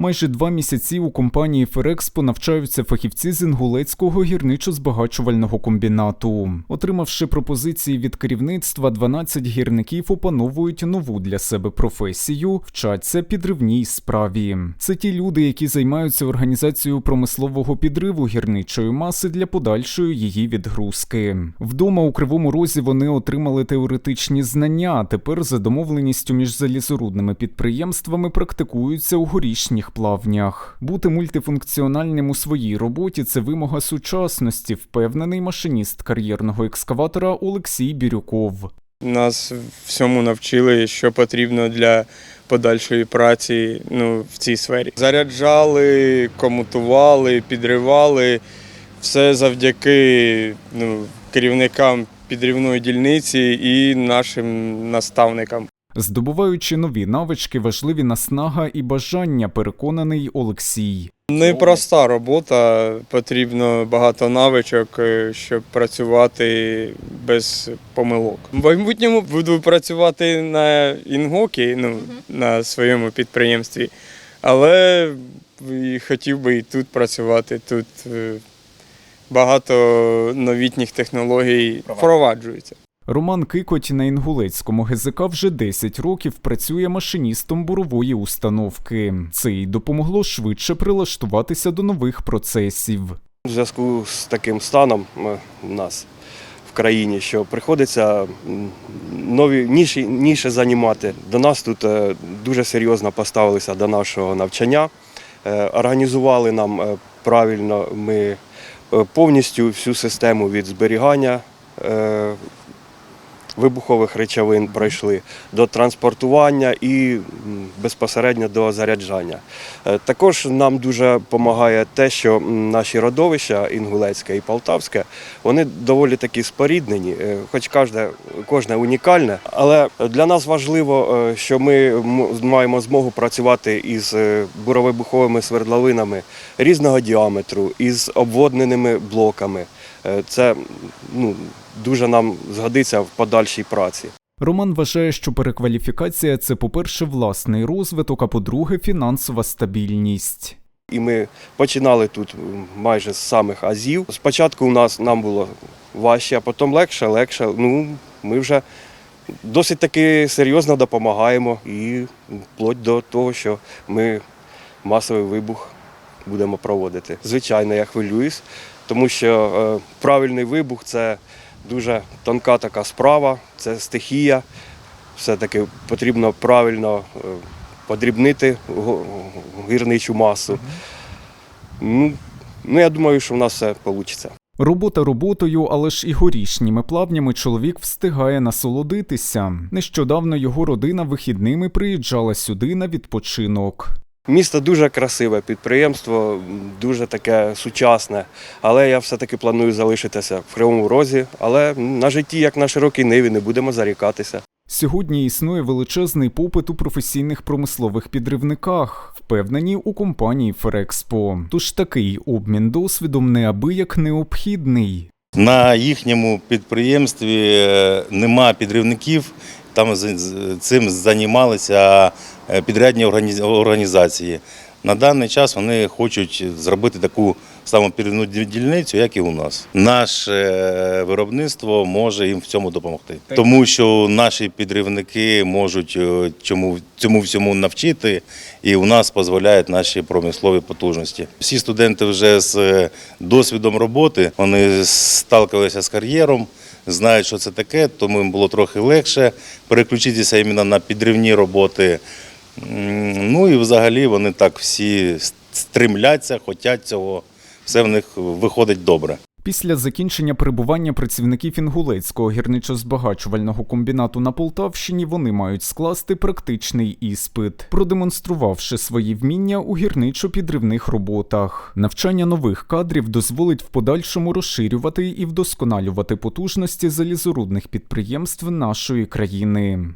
Майже два місяці у компанії Ферекспо навчаються фахівці з Інгулецького гірничо-збагачувального комбінату. Отримавши пропозиції від керівництва, 12 гірників опановують нову для себе професію, вчаться підривній справі. Це ті люди, які займаються організацією промислового підриву гірничої маси для подальшої її відгрузки. Вдома у Кривому Розі вони отримали теоретичні знання. а Тепер за домовленістю між залізорудними підприємствами практикуються у горішніх плавнях. Бути мультифункціональним у своїй роботі це вимога сучасності, впевнений машиніст кар'єрного екскаватора Олексій Бірюков. Нас всьому навчили, що потрібно для подальшої праці ну, в цій сфері. Заряджали, комутували, підривали. Все завдяки ну, керівникам підрівної дільниці і нашим наставникам. Здобуваючи нові навички, важливі наснага і бажання, переконаний Олексій. Непроста робота, потрібно багато навичок, е, щоб працювати без помилок. В майбутньому буду працювати на інгокі, ну, на своєму підприємстві, але хотів би і тут працювати. Тут е, багато новітніх технологій впроваджується. Роман Кикоть на Інгулецькому ГЗК вже 10 років працює машиністом бурової установки. Це й допомогло швидше прилаштуватися до нових процесів. У зв'язку з таким станом е, у нас в країні, що приходиться нові ніші, ніші займати. До нас тут е, дуже серйозно поставилися до нашого навчання. Е, Організували нам е, правильно ми е, повністю всю систему від зберігання е, вибухових речовин пройшли до транспортування і безпосередньо до заряджання. Е, Також нам дуже допомагає те, що наші родовища Інгулецьке і Полтавське, вони доволі такі споріднені, е, хоч кожне, кожне унікальне. Але для нас важливо, е, що ми маємо змогу працювати із буровибуховими свердловинами різного діаметру, із обводненими блоками. Е, Це ну, дуже нам згодиться в подальшій праці. Роман вважає, що перекваліфікація це, по-перше, власний розвиток, а по-друге, фінансова стабільність. І ми починали тут майже з самих азів. Спочатку у нас нам було важче, а потім легше, легше. Ну, ми вже досить таки серйозно допомагаємо і вплоть до того, що ми масовий вибух будемо проводити. Звичайно, я хвилююсь, тому що е, правильний вибух це дуже тонка така справа, це стихія. Все-таки потрібно правильно е, подрібнити гірничу масу. Ну, ну, я думаю, що в нас все вийде. Робота роботою, але ж і горішніми плавнями чоловік встигає насолодитися. Нещодавно його родина вихідними приїжджала сюди на відпочинок. Місто дуже красиве, підприємство дуже таке сучасне, але я все-таки планую залишитися в Кривому Розі. Але на житті, як на широкій ниві, не будемо зарікатися. Сьогодні існує величезний попит у професійних промислових підривниках, впевнені у компанії Ферекспо. Тож такий обмін досвідом неабияк необхідний. На їхньому підприємстві е, нема підривників, там цим займалися е, підрядні органі- організації. На даний час вони хочуть зробити таку саму підривну ді- дільницю, як і у нас. Наше е, виробництво може їм в цьому допомогти, тому що наші підривники можуть е, чому цьому всьому навчити, і у нас дозволяють наші промислові потужності. Всі студенти вже з е, досвідом роботи вони сталкивалися з кар'єром, знають, що це таке, тому їм було трохи легше переключитися іменно на підривні роботи. Ну і взагалі вони так всі стремляться, хочуть цього. Все в них виходить добре. Після закінчення перебування працівників Інгулецького гірничо-збагачувального комбінату на Полтавщині вони мають скласти практичний іспит, продемонструвавши свої вміння у гірничо-підривних роботах. Навчання нових кадрів дозволить в подальшому розширювати і вдосконалювати потужності залізорудних підприємств нашої країни.